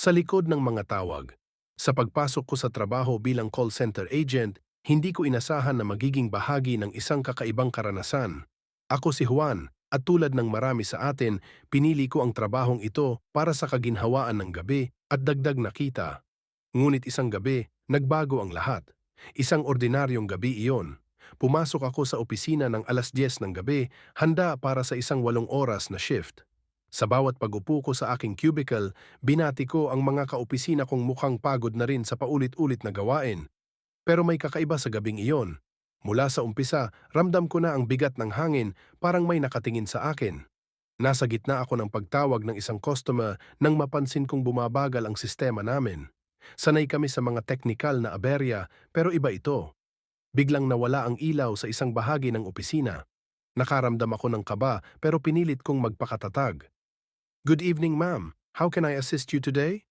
sa likod ng mga tawag. Sa pagpasok ko sa trabaho bilang call center agent, hindi ko inasahan na magiging bahagi ng isang kakaibang karanasan. Ako si Juan, at tulad ng marami sa atin, pinili ko ang trabahong ito para sa kaginhawaan ng gabi at dagdag na kita. Ngunit isang gabi, nagbago ang lahat. Isang ordinaryong gabi iyon. Pumasok ako sa opisina ng alas 10 ng gabi, handa para sa isang walong oras na shift. Sa bawat pag-upo ko sa aking cubicle, binati ko ang mga kaopisina kong mukhang pagod na rin sa paulit-ulit na gawain. Pero may kakaiba sa gabing iyon. Mula sa umpisa, ramdam ko na ang bigat ng hangin parang may nakatingin sa akin. Nasa gitna ako ng pagtawag ng isang customer nang mapansin kong bumabagal ang sistema namin. Sanay kami sa mga teknikal na aberya pero iba ito. Biglang nawala ang ilaw sa isang bahagi ng opisina. Nakaramdam ako ng kaba pero pinilit kong magpakatatag. Good evening ma'am, how can I assist you today?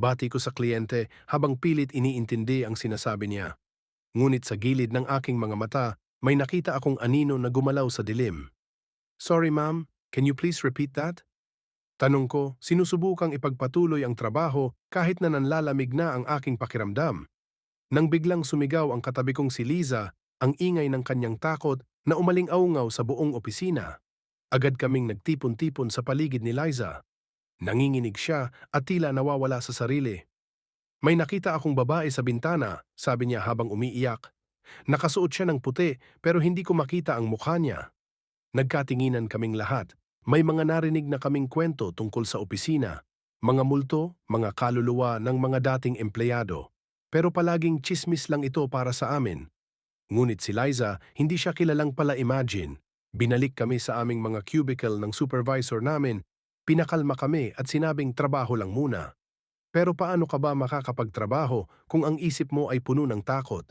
Bati ko sa kliyente habang pilit iniintindi ang sinasabi niya. Ngunit sa gilid ng aking mga mata, may nakita akong anino na gumalaw sa dilim. Sorry ma'am, can you please repeat that? Tanong ko, sinusubukang ipagpatuloy ang trabaho kahit na nanlalamig na ang aking pakiramdam. Nang biglang sumigaw ang katabi kong si Liza, ang ingay ng kanyang takot na umaling-aungaw sa buong opisina. Agad kaming nagtipon-tipon sa paligid ni Liza. Nanginginig siya at tila nawawala sa sarili. May nakita akong babae sa bintana, sabi niya habang umiiyak. Nakasuot siya ng puti pero hindi ko makita ang mukha niya. Nagkatinginan kaming lahat. May mga narinig na kaming kwento tungkol sa opisina, mga multo, mga kaluluwa ng mga dating empleyado. Pero palaging chismis lang ito para sa amin. Ngunit si Liza, hindi siya kilalang pala imagine. Binalik kami sa aming mga cubicle ng supervisor namin, pinakalma kami at sinabing trabaho lang muna. Pero paano ka ba makakapagtrabaho kung ang isip mo ay puno ng takot?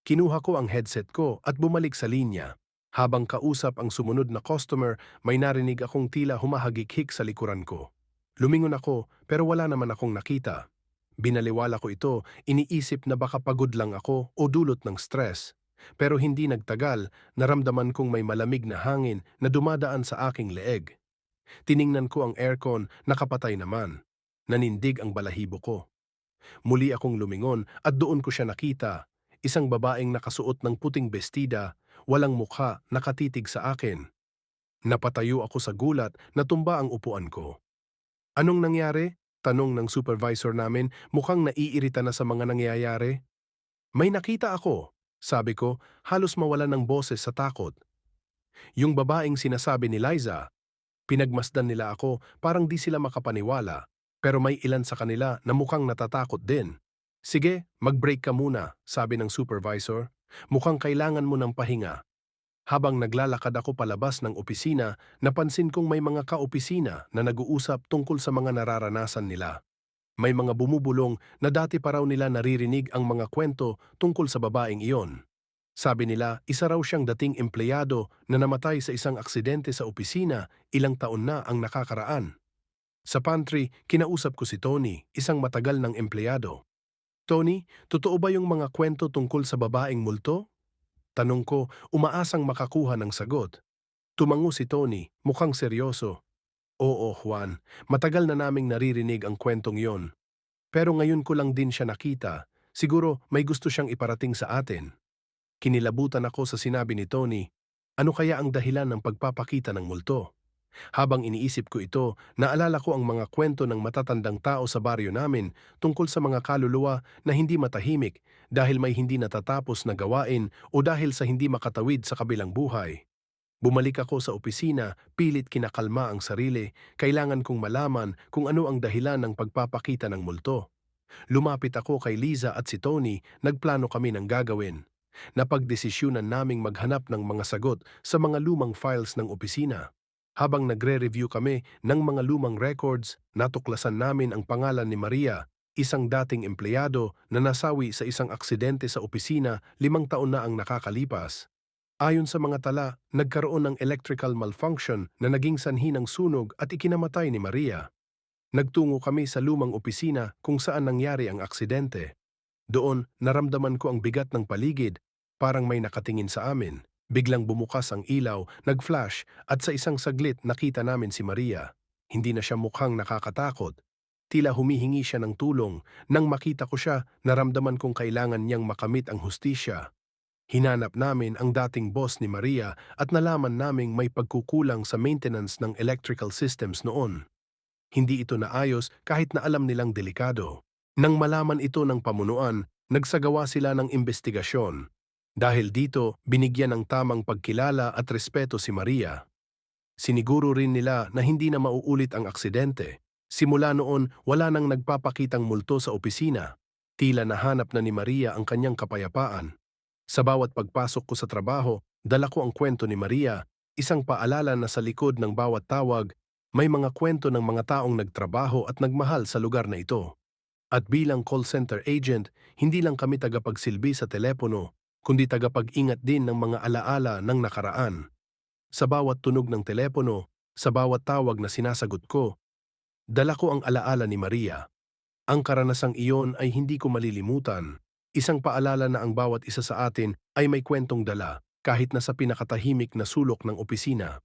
Kinuha ko ang headset ko at bumalik sa linya. Habang kausap ang sumunod na customer, may narinig akong tila humahagik-hik sa likuran ko. Lumingon ako pero wala naman akong nakita. Binaliwala ko ito, iniisip na baka pagod lang ako o dulot ng stress. Pero hindi nagtagal, naramdaman kong may malamig na hangin na dumadaan sa aking leeg. Tiningnan ko ang aircon, nakapatay naman. Nanindig ang balahibo ko. Muli akong lumingon at doon ko siya nakita. Isang babaeng nakasuot ng puting bestida, walang mukha, nakatitig sa akin. Napatayo ako sa gulat na tumba ang upuan ko. Anong nangyari? Tanong ng supervisor namin mukhang naiirita na sa mga nangyayari. May nakita ako, sabi ko, halos mawala ng boses sa takot. Yung babaeng sinasabi ni Liza, pinagmasdan nila ako parang di sila makapaniwala, pero may ilan sa kanila na mukhang natatakot din. Sige, mag-break ka muna, sabi ng supervisor. Mukhang kailangan mo ng pahinga. Habang naglalakad ako palabas ng opisina, napansin kong may mga kaopisina na nag-uusap tungkol sa mga nararanasan nila. May mga bumubulong na dati pa raw nila naririnig ang mga kwento tungkol sa babaeng iyon. Sabi nila, isa raw siyang dating empleyado na namatay sa isang aksidente sa opisina ilang taon na ang nakakaraan. Sa pantry, kinausap ko si Tony, isang matagal ng empleyado. Tony, totoo ba yung mga kwento tungkol sa babaeng multo? Tanong ko, umaasang makakuha ng sagot. Tumango si Tony, mukhang seryoso. Oo, Juan, matagal na naming naririnig ang kwentong yon. Pero ngayon ko lang din siya nakita. Siguro may gusto siyang iparating sa atin. Kinilabutan ako sa sinabi ni Tony, ano kaya ang dahilan ng pagpapakita ng multo? Habang iniisip ko ito, naalala ko ang mga kwento ng matatandang tao sa baryo namin tungkol sa mga kaluluwa na hindi matahimik dahil may hindi natatapos na gawain o dahil sa hindi makatawid sa kabilang buhay. Bumalik ako sa opisina, pilit kinakalma ang sarili, kailangan kong malaman kung ano ang dahilan ng pagpapakita ng multo. Lumapit ako kay Liza at si Tony, nagplano kami ng gagawin. Napagdesisyonan naming maghanap ng mga sagot sa mga lumang files ng opisina. Habang nagre-review kami ng mga lumang records, natuklasan namin ang pangalan ni Maria, isang dating empleyado na nasawi sa isang aksidente sa opisina limang taon na ang nakakalipas. Ayon sa mga tala, nagkaroon ng electrical malfunction na naging sanhi ng sunog at ikinamatay ni Maria. Nagtungo kami sa lumang opisina kung saan nangyari ang aksidente. Doon, naramdaman ko ang bigat ng paligid, parang may nakatingin sa amin. Biglang bumukas ang ilaw, nag-flash at sa isang saglit nakita namin si Maria. Hindi na siya mukhang nakakatakot. tila humihingi siya ng tulong. Nang makita ko siya, naramdaman kong kailangan niyang makamit ang hustisya. Hinanap namin ang dating boss ni Maria at nalaman naming may pagkukulang sa maintenance ng electrical systems noon. Hindi ito naayos kahit na alam nilang delikado. Nang malaman ito ng pamunuan, nagsagawa sila ng investigasyon. Dahil dito, binigyan ng tamang pagkilala at respeto si Maria. Siniguro rin nila na hindi na mauulit ang aksidente. Simula noon, wala nang nagpapakitang multo sa opisina. Tila nahanap na ni Maria ang kanyang kapayapaan. Sa bawat pagpasok ko sa trabaho, dala ko ang kwento ni Maria, isang paalala na sa likod ng bawat tawag, may mga kwento ng mga taong nagtrabaho at nagmahal sa lugar na ito. At bilang call center agent, hindi lang kami tagapagsilbi sa telepono, kundi tagapag-ingat din ng mga alaala ng nakaraan. Sa bawat tunog ng telepono, sa bawat tawag na sinasagot ko, dala ko ang alaala ni Maria. Ang karanasang iyon ay hindi ko malilimutan. Isang paalala na ang bawat isa sa atin ay may kwentong dala, kahit na sa pinakatahimik na sulok ng opisina.